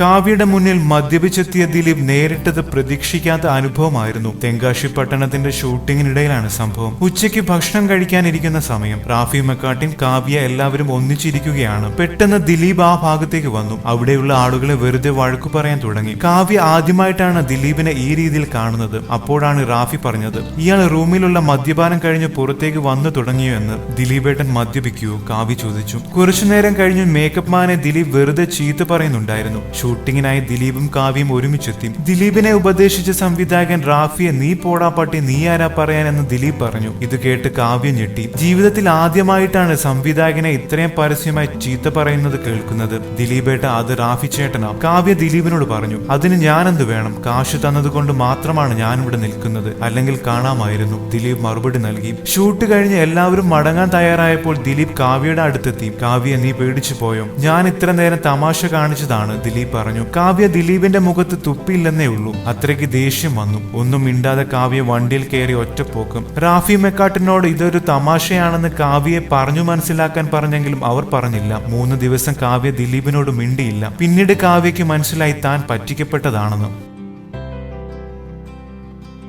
കാവ്യയുടെ മുന്നിൽ മദ്യപിച്ചെത്തിയ ദിലീപ് നേരിട്ടത് പ്രതീക്ഷിക്കാത്ത അനുഭവമായിരുന്നു. തെങ്കാശി പട്ടണത്തിന്റെ ഷൂട്ടിങ്ങിനിടയിലാണ് സംഭവം. ഉച്ചയ്ക്ക് ഭക്ഷണം കഴിക്കാനിരിക്കുന്ന സമയം റാഫി മെക്കാട്ടിൻ കാവ്യ എല്ലാവരും ഒന്നിച്ചിരിക്കുകയാണ്. പെട്ടെന്ന് ദിലീപ് ആ ഭാഗത്തേക്ക് വന്നു. അവിടെയുള്ള ആളുകളെ വെറുതെ വഴക്കു പറയാൻ തുടങ്ങി. കാവ്യ ആദ്യമായിട്ടാണ് ദിലീപിനെ ഈ രീതിയിൽ കാണുന്നത്. അപ്പോഴാണ് റാഫി പറഞ്ഞത് ഇയാൾ റൂമിലുള്ള മദ്യപാനം കഴിഞ്ഞ് പുറത്തേക്ക് വന്നു തുടങ്ങിയോ എന്ന്. ദിലീപേട്ടൻ മദ്യപിക്കൂ കാവ്യ ചോദിച്ചു. കുറച്ചുനേരം കഴിഞ്ഞ് മേക്കപ്പ് മാനെ ദിലീപ് വെറുതെ ചീത്ത പറയുന്നുണ്ടായിരുന്നു. ഷൂട്ടിങ്ങിനായി ദിലീപും കാവ്യയും ഒരുമിച്ചെത്തി. ദിലീപിനെ ഉപദേശിച്ച സംവിധായകൻ റാഫിയെ നീ പോടാ പട്ടി നീ ആരാ പറയാൻ എന്ന് ദിലീപ് പറഞ്ഞു. ഇത് കേട്ട് കാവ്യ ഞെട്ടി. ജീവിതത്തിൽ ആദ്യമായിട്ടാണ് സംവിധായകനെ ഇത്രയും പരസ്യമായി ചീത്ത പറയുന്നത് കേൾക്കുന്നത്. ദിലീപേട്ട അത് റാഫി ചേട്ടനാ. കാവ്യ ദിലീപിനോട് പറഞ്ഞു അതിന് ഞാനെന്ത് വേണം? കാശ് തന്നതുകൊണ്ട് മാത്രമാണ് ഞാൻ ഇവിടെ നിൽക്കുന്നത്. അല്ലെങ്കിൽ കാണാമായിരുന്നു. ദിലീപ് മറുപടി നൽകി. ഷൂട്ട് കഴിഞ്ഞ് എല്ലാവരും മടങ്ങാൻ തയ്യാറായപ്പോൾ ദിലീപ് കാവ്യയുടെ അടുത്തെത്തി. കാവ്യ നീ പേടിച്ചു പോയോ? ഞാൻ ഇത്ര നേരം തമാശ കാണിച്ചതാണ്. ദിലീപ് പറഞ്ഞു കാവ്യ ദിലീപിന്റെ മുഖത്ത് തുപ്പിയില്ലെന്നേ ഉള്ളൂ. അത്രയ്ക്ക് ദേഷ്യം വന്നു. ഒന്നും മിണ്ടാതെ കാവ്യ വണ്ടിയിൽ കയറി ഒറ്റപ്പോക്കും. റാഫി മെക്കാട്ടിനോട് ഇതൊരു തമാശയാണെന്ന് കാവ്യയെ പറഞ്ഞു മനസ്സിലാക്കാൻ പറഞ്ഞെങ്കിലും അവർ പറഞ്ഞില്ല. മൂന്ന് ദിവസം കാവ്യ ദിലീപിനോട് മിണ്ടിയില്ല. പിന്നീട് കാവ്യയ്ക്ക് മനസ്സിലായി താൻ പറ്റിക്കപ്പെട്ടതാണെന്ന്.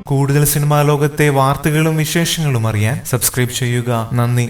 കൂടുതൽ സിനിമാ ലോകത്തെ വാർത്തകളും വിശേഷങ്ങളും അറിയാൻ സബ്സ്ക്രൈബ് ചെയ്യുക. നന്ദി.